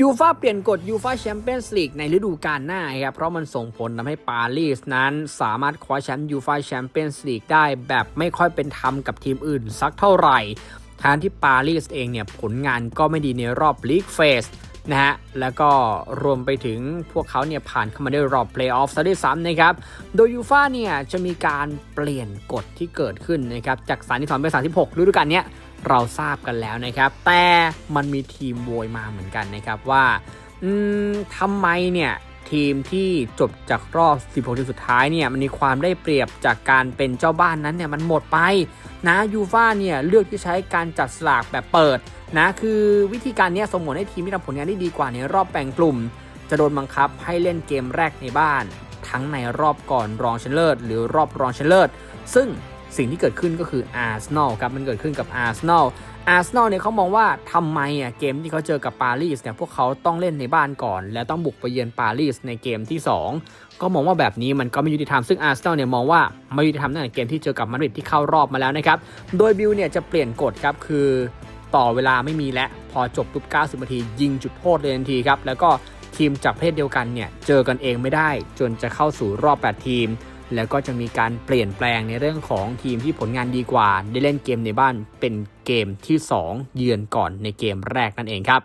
ยูฟาเปลี่ยนกฎยูฟาแชมเปี้ยนส์ลีกในฤดูกาลหน้าครับเพราะมันส่งผลทำให้ปารีสนั้น สามารถคว้าแชมป์ยูฟาแชมเปี้ยนส์ลีกได้แบบไม่ค่อยเป็นธรรมกับทีมอื่นสักเท่าไหร่ทางที่ปารีสเองเนี่ยผลงานก็ไม่ดีในรอบลีกเฟสนะฮะ แล้วก็รวมไปถึงพวกเขาเนี่ยผ่านเข้ามาได้รอบเพลย์ออฟซะด้วยซ้ำนะครับ โดยยูฟาเนี่ยจะมีการเปลี่ยนกฎที่เกิดขึ้นนะครับ จาก 32 เป็น 36ฤดูกาลเนี้ย เราทราบกันแล้วนะครับ แต่มันมีทีมโวยมาเหมือนกันนะครับว่าทำไมเนี่ยทีมที่จบจากรอบ 16 ทีมสุดท้ายเนี่ยมันมีความได้เปรียบจากการเป็นเจ้าบ้านนั้นเนี่ยมันหมดไปนะยูฟ่าเนี่ยเลือกที่ใช้การจัดสลากแบบเปิดนะคือวิธีการนี้ส่งผลให้ทีมที่ทำผลงานได้ดีกว่าในรอบแบ่งกลุ่ม จะโดนบังคับให้เล่นเกมแรกในบ้าน ทั้งในรอบก่อนรองชนะเลิศหรือรอบรองชนะเลิศซึ่ง สิ่งที่เกิดขึ้นก็คืออาร์เซนอลครับมันเกิดขึ้นกับอาร์เซนอลอาร์เซนอลเนี่ยเขามองว่าทำไมอะเกมที่เขาเจอกับปารีสเนี่ยพวกเขาต้องเล่นในบ้านก่อน แล้วต้องบุกไปเยือนปารีสในเกมที่ 2 ก็มองว่าแบบนี้มันก็ไม่ยุติธรรมซึ่งอาร์เซนอลเนี่ยมองว่าไม่ยุติธรรมตั้งแต่เกมที่เจอกับมาดริดที่เข้ารอบมาแล้วนะครับโดยบิลเนี่ยจะเปลี่ยนกฎครับคือต่อเวลาไม่มีแล้วพอจบปุ๊บ90นาที ยิงจุดโทษเลยทันทีครับแล้วก็ทีมจากเภทเดียวกันเนี่ยเจอกันเองไม่ได้ จนจะเข้าสู่รอบ 8 ทีม แล้วก็จะมีการเปลี่ยนแปลงในเรื่องของทีมที่ผลงานดีกว่า ได้เล่นเกมในบ้านเป็นเกมที่ 2 เยือนก่อนในเกมแรกนั่นเองครับ